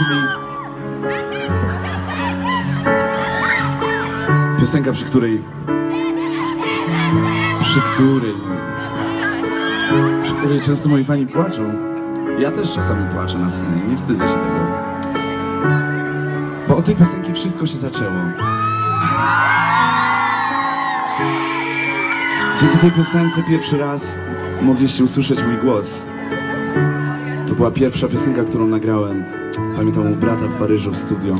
czyli piosenka, przy której przy której przy której często moi fani płaczą. Ja też czasami płaczę na scenie, nie wstydzę się tego. Bo od tej piosenki wszystko się zaczęło. Dzięki tej piosence pierwszy raz mogliście usłyszeć mój głos. Była pierwsza piosenka, którą nagrałem. Pamiętam u brata w Paryżu w studio.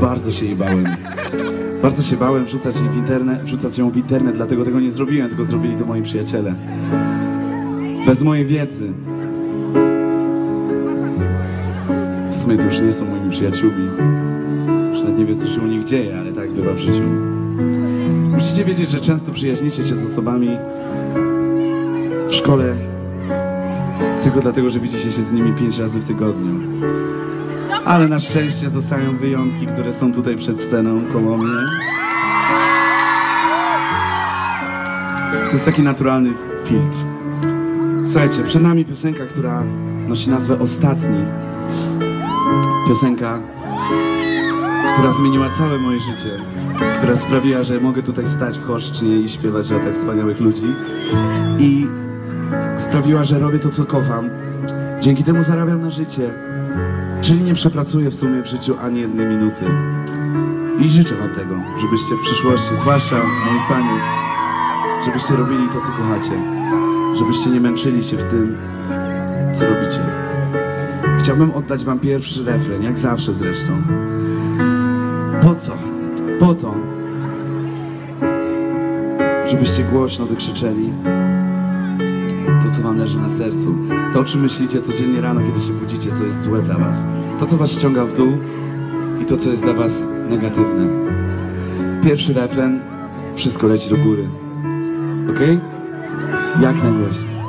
Bardzo się jej bałem. Bardzo się bałem wrzucać, jej w internet, wrzucać ją w internet, dlatego tego nie zrobiłem, tylko zrobili to moi przyjaciele. Bez mojej wiedzy. W sumie to już nie są moimi przyjaciółmi. Już nawet nie wiem, co się u nich dzieje, ale tak bywa w życiu. Musicie wiedzieć, że często przyjaźnicie się z osobami w szkole tylko dlatego, że widzicie się z nimi pięć razy w tygodniu. Ale na szczęście zostają wyjątki, które są tutaj przed sceną koło mnie. To jest taki naturalny filtr. Słuchajcie, przed nami piosenka, która nosi nazwę Ostatni. Piosenka, która zmieniła całe moje życie. Która sprawiła, że mogę tutaj stać w Choszcznie i śpiewać dla tak wspaniałych ludzi. I sprawiła, że robię to, co kocham. Dzięki temu zarabiam na życie. Czyli nie przepracuję w sumie w życiu ani jednej minuty. I życzę wam tego, żebyście w przyszłości, zwłaszcza moi fani, żebyście robili to, co kochacie. Żebyście nie męczyli się w tym, co robicie. Chciałbym oddać wam pierwszy refren, jak zawsze zresztą. Po co? Po to, żebyście głośno wykrzyczeli co wam leży na sercu, to, o czym myślicie codziennie rano, kiedy się budzicie, co jest złe dla was, to, co was ściąga w dół i to, co jest dla was negatywne. Pierwszy refren, wszystko leci do góry. Ok? Jak najgłośniej.